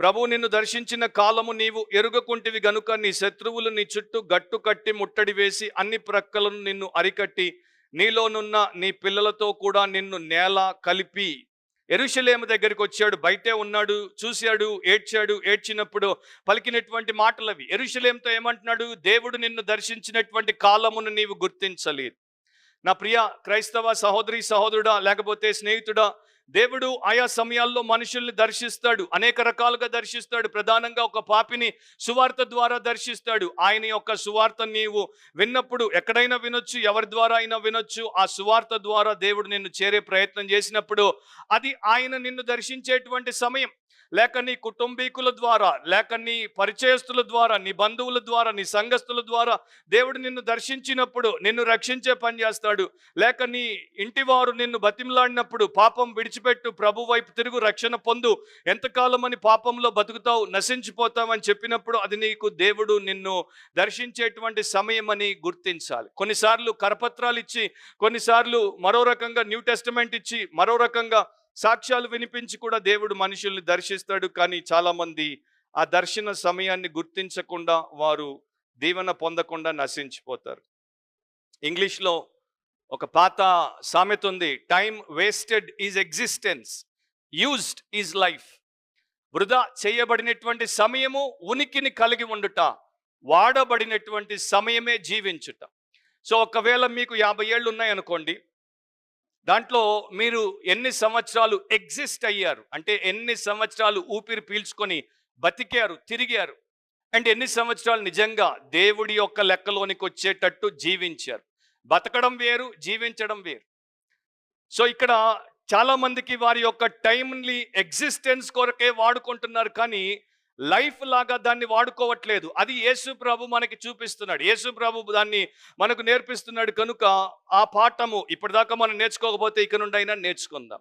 ప్రభు నిన్ను దర్శించిన కాలము నీవు ఎరుగకుంటివి గనుక నీ శత్రువులు నీ చుట్టూ గట్టు కట్టి ముట్టడి వేసి అన్ని ప్రక్కలను నిన్ను అరికట్టి నీలోనున్న నీ పిల్లలతో కూడా నిన్ను నేల కలిపి ఎరుషలేము దగ్గరికి వచ్చాడు. బయటే ఉన్నాడు చూశాడు ఏడ్చాడు ఏడ్చినప్పుడు పలికినటువంటి మాటలు అవి ఎరుషలేంతో ఏమంటున్నాడు? దేవుడు నిన్ను దర్శించినటువంటి కాలమును నీవు గుర్తించలేదు. నా ప్రియ క్రైస్తవ సహోదరి సహోదరుడా లేకపోతే స్నేహితుడా దేవుడు ఆయా సమయాల్లో మనుషుల్ని దర్శిస్తాడు. అనేక రకాలుగా దర్శిస్తాడు. ప్రధానంగా ఒక పాపిని సువార్త ద్వారా దర్శిస్తాడు. ఆయన యొక్క సువార్త నీవు విన్నప్పుడు ఎక్కడైనా వినొచ్చు ఎవరి ద్వారా అయినా వినొచ్చు. ఆ సువార్త ద్వారా దేవుడు నిన్ను చేరే ప్రయత్నం చేసినప్పుడు అది ఆయన నిన్ను దర్శించేటువంటి సమయం. లేక నీ కుటుంబీకుల ద్వారా లేక నీ పరిచయస్తుల ద్వారా నీ బంధువుల ద్వారా నీ సంఘస్థుల ద్వారా దేవుడు నిన్ను దర్శించినప్పుడు నిన్ను రక్షించే పని చేస్తాడు. లేక నీ ఇంటి వారు నిన్ను బతిమలాడినప్పుడు పాపం విడిచి విడిచిపెట్టు ప్రభు వైపు తిరుగు రక్షణ పొందు. ఎంతకాలం అని పాపంలో బతుకుతావు నశించిపోతావు అని చెప్పినప్పుడు అది నీకు దేవుడు నిన్ను దర్శించేటువంటి సమయం అని గుర్తించాలి. కొన్నిసార్లు కరపత్రాలు ఇచ్చి కొన్నిసార్లు మరో రకంగా న్యూ టెస్టమెంట్ ఇచ్చి మరో రకంగా సాక్ష్యాలు వినిపించి కూడా దేవుడు మనుషుల్ని దర్శిస్తాడు. కానీ చాలామంది ఆ దర్శన సమయాన్ని గుర్తించకుండా వారు దీవెన పొందకుండా నశించిపోతారు. ఇంగ్లీష్లో ఒక పాత సామెత ఉంది time wasted is existence used is life వృధా చేయబడినటువంటి సమయము ఉనికిని కలిగి ఉండుట వాడబడినటువంటి సమయమే జీవించుట. సో ఒకవేళ మీకు యాభై ఏళ్ళు ఉన్నాయనుకోండి దాంట్లో మీరు ఎన్ని సంవత్సరాలు ఎగ్జిస్ట్ అయ్యారు? అంటే ఎన్ని సంవత్సరాలు ఊపిరి పీల్చుకొని బతికారు తిరిగారు? అండ్ ఎన్ని సంవత్సరాలు నిజంగా దేవుడి యొక్క లెక్కలోనికి వచ్చేటట్టు జీవించారు? బతకడం వేరు జీవించడం వేరు. సో ఇక్కడ చాలా మందికి వారి యొక్క టైమ్లీ ఎగ్జిస్టెన్స్ కొరకే వాడుకుంటున్నారు కానీ లైఫ్ లాగా దాన్ని వాడుకోవట్లేదు. అది యేసు ప్రభు మనకి చూపిస్తున్నాడు. యేసు ప్రభు దాన్ని మనకు నేర్పిస్తున్నాడు కనుక ఆ పాఠము ఇప్పటిదాకా మనం నేర్చుకోకపోతే ఇక నుండి అయినా నేర్చుకుందాం.